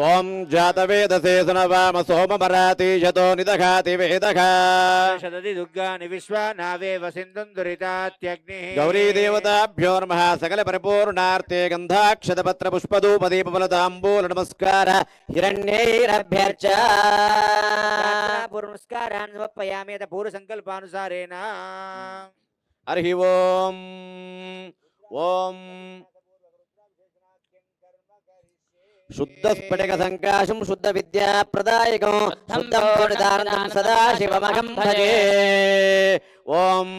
ఓం జాతవేదసే సునవామ సోమమరాతీశతో నిదఘాతి వేదఘ శతది దుర్గాని విశ్వ నావేవ సింధుం దురితాత్యగ్ని గౌరీ దేవతాభ్యో నమ సకల పరిపూర్ణార్తే గంధాక్షతపత్ర పుష్పదూపదీపఫలతాంబూల నమస్కార హిరణ్యైరభ్యర్చ పూర్వస్కారాన్ సమర్పయామి యత పూర్వ సంకల్పానుసారేణ హరి ఓం ఓం शुद्धस्फटिकसङ्काशम् शुद्धविद्याप्रदायकम् शुद्धं सदाशिवमहं भजे ॐ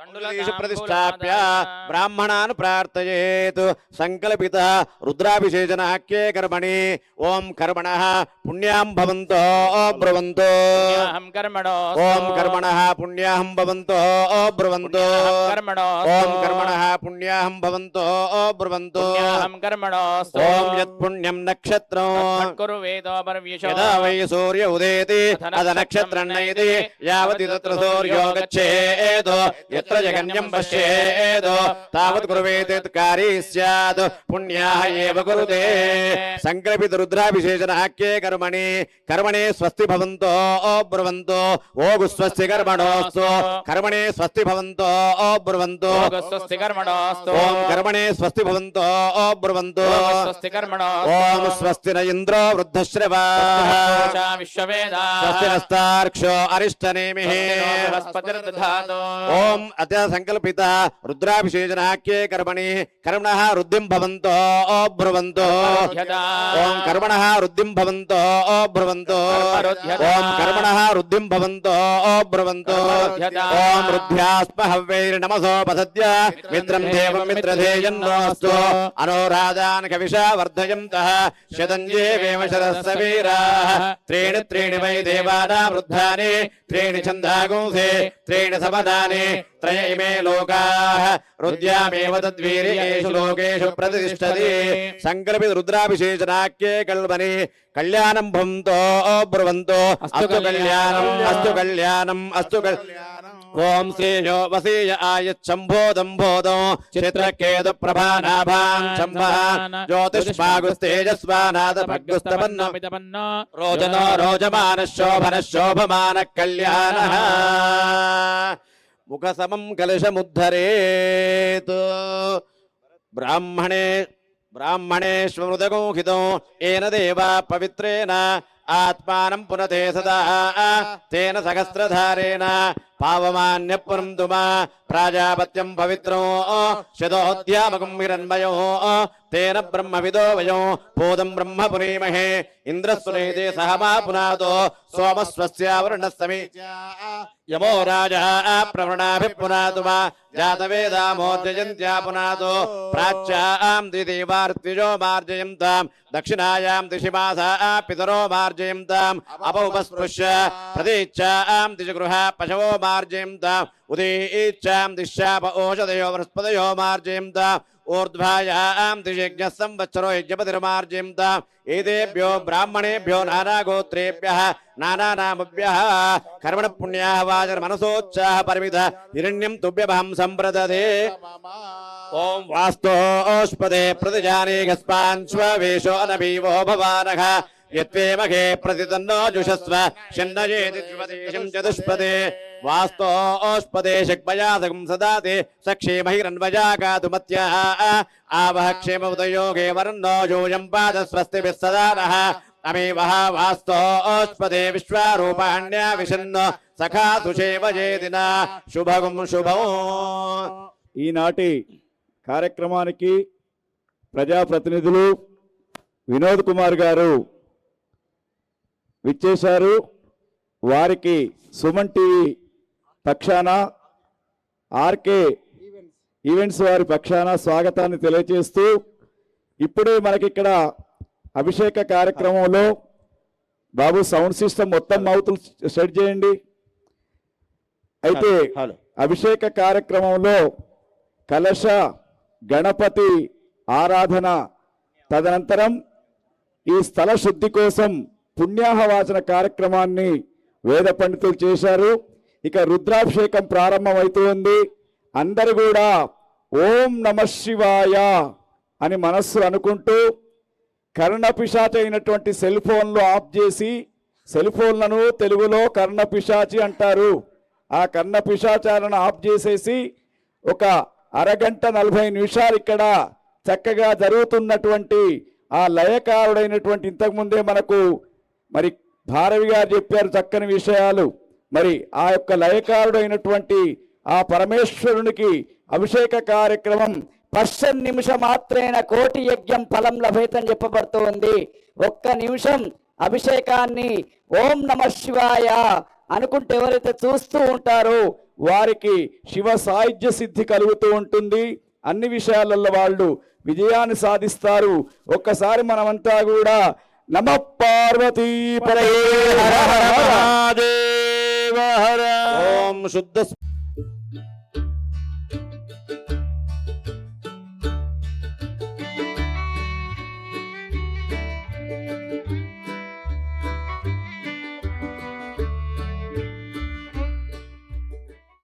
శుద్ధం పూర్ణదానందం సదా శివమహం భజే ఓం తండులీషు ప్రతిష్టాప్య బ్రాహ్మణాన్ ప్రార్థయేత్. సంకల్పిత రుద్రాభిషేచనాఖ్యే కర్మణి. ఓం కర్మణ పుణ్యాం భవంతో బ్రువంతో. అహం కర్మణో ఓం కర్మణ పుణ్యాహం భవంతో బ్రువంతో. కర్మణో ఓం కర్మణ పుణ్యాహం భవంతో బ్రువంతో. అహం కర్మణో ఓం యత్ పుణ్యం నక్షత్రం కురు వేదో పరవ్యశో యదా వై సూర్య ఉదేతి అద నక్షత్రం నైతి యావతి తత్ర సూర్యో గచ్చేదో యత్ర జగన్యం పశ్యేదో తావత్ కురువేతి కార్యీ స్యాత్ పుణ్యాః ఏవ కురుతే సంకల్పిత రుద్రాభిషేచనాఖ్యే కర్మణి కర్మణి స్వస్తి భవంతో బ్రువంతో ఓగు స్వస్తి కర్మణోస్తు కర్మణి స్వస్తి భవంతో బ్రువంతో స్వస్తి కర్మణోస్తు ఓం కర్మణి అత సంకల్పిత రుద్రాభిషేచనాఖ్యే కర్మణి కర్మణ వృద్ధిం భవంతో బ్రువంతో ఓం కర్మణ వృద్ధిం భవంతో బ్రువంతో ఓం కర్మణ వృద్ధిం భవంతో బ్రువంతో ఓం వృద్ధ్యాస్మ హవ్యైర్నమసోపసద్య మిత్రం దేవం మిత్రధేయన్నోస్తు అనోరాజాన్ కవిషా వర్ధయంతః శతంజేవేమ శరస్స వీరాः త్రీణి త్రీణి వై దేవానా వృద్ధాని త్రీణి ఛందాగుంసే త్రీణి సమదాని రుద్యామేవ తద్వీర్యేషు లోకేషు ప్రతిష్టతి. సంకల్పిత రుద్రాభిషేచనాఖ్యే కల్మని కళ్యాణం భవంతో బ్రువంతో. అస్తు కళ్యాణం అస్తు కళ్యాణం అస్తు కళ్యాణం ఓం శ్రీయో వసీయ ఆయచ్చంభోదంభోదం చిత్రకేతు ప్రభానాభాం శంభ జ్యోతిష్మాగుస్తేజస్వానాద భగ్గుస్తపన్నో. రోజనో రోజమాన శోభన శోభమాన కళ్యాణ. ముఖ సమం కలశముద్ధరేత్ బ్రాహ్మణే బ్రాహ్మణేష్వమృతగోహితం ఏన దేవా పవిత్రేణ ఆత్మానం పునతే సదా తేన సహస్రధారేణ పావమాన్య పునందుమా ప్రాజాపత్యం పవిత్రం శతోధ్యామకం హిరణ్మయో తేన బ్రహ్మవిదో వయం పూతం బ్రహ్మ పునీమహే ఇంద్రస్సునేతే సహమా పునాదో సోమస్వస్యావరుణస్తమి యమో రాజా ప్రవణాభి పునాతు మా జాతవేదామోర్జయంత్యా పునాతో ప్రాచ్యాం దిదేవార్తిజో మార్జయంతాం దక్షిణాయాం దిశి మాసా పితరో మార్జయంతాం అపౌపస్పృశ్య ప్రతీచ్చాం దిశ గృహ పశవో మార్జయంతాం ఉదీచ్చాం దిశాప ఓషధయో వనస్పతయో మార్జయంతాం ఊర్ధ్వాయాం దిశజ్ఞ సంవత్సరో యజ్ఞపతిర్మార్జయంతాం ఏదేభ్యో బ్రాహ్మణేభ్యో నానాగోత్రేభ్యः నానానామభ్యः కర్మణ పుణ్యాः వాచర మనసోచ్చాహ పరిమిత హిరణ్యం తుభ్యభం సంప్రదదే ఓం వాస్తోష్పదే ప్రతిజానేకస్మాన్ స్వవేషో అనభీవో భవానః యత్వేమఘే ప్రతితన్నో జుషస్వ షण्णయేతి ద్విపదేశం చతుష్పదే వాస్తోష్పదే శక్మయాసకం సదాతే సక్షేమహిరన్వజాగాతుమత్యः ఆవహ క్షేమ ఉదయోగే వర్ణో యోయం పాదస్వస్తిభిः సదా నః అమేవహ వాస్తోష్పదే విశ్వారూపాణ్యా విషన్న సఖా సుషేవజేదిన శుభగం శుభం ఈనాటి కార్యక్రమానికి ప్రజాప్రతినిధులు వినోద్ కుమార్ గారు విచ్చేశారు. వారికి సుమన్ టీవీ పక్షాన ఆర్కే ఈవెంట్స్ వారి పక్షాన స్వాగతాన్ని తెలియజేస్తూ ఇప్పుడే మనకిక్కడ అభిషేక కార్యక్రమంలో బాబు సౌండ్ సిస్టమ్ మొత్తం మౌతులు సెట్ చేయండి. అయితే అభిషేక కార్యక్రమంలో కలశ గణపతి ఆరాధన తదనంతరం ఈ స్థల శుద్ధి కోసం పుణ్యాహవాచన కార్యక్రమాన్ని వేద పండితులు చేశారు. ఇక రుద్రాభిషేకం ప్రారంభమవుతుంది అందరు కూడా ఓం నమ శివాయ అని మనస్సు అనుకుంటూ కర్ణపిశాచి అయినటువంటి సెల్ ఫోన్లు ఆఫ్ చేసి సెల్ ఫోన్లను తెలుగులో కర్ణపిశాచి అంటారు. ఆ కర్ణపిశాచాలను ఆఫ్ చేసేసి ఒక అరగంట నలభై నిమిషాలు ఇక్కడ చక్కగా జరుగుతున్నటువంటి ఆ లయకారుడైనటువంటి ఇంతకుముందే మనకు మరి భారవి గారు చెప్పారు చక్కని విషయాలు. మరి ఆ యొక్క లయకారుడైనటువంటి ఆ పరమేశ్వరునికి అభిషేక కార్యక్రమం పశ్చన్ నిమిషం మాత్రేన కోటి యజ్ఞం ఫలం లభేతని చెప్పబడుతోంది. ఒక్క నిమిషం అభిషేకాన్ని ఓం నమ శివాయ అనుకుంటే ఎవరైతే చూస్తూ ఉంటారో వారికి శివ సాహిత్య సిద్ధి కలుగుతూ ఉంటుంది. అన్ని విషయాలలో వాళ్ళు విజయాన్ని సాధిస్తారు. ఒక్కసారి మనమంతా కూడా నమ పార్వతీ పరే హర హర హర. ఓం శుద్ధ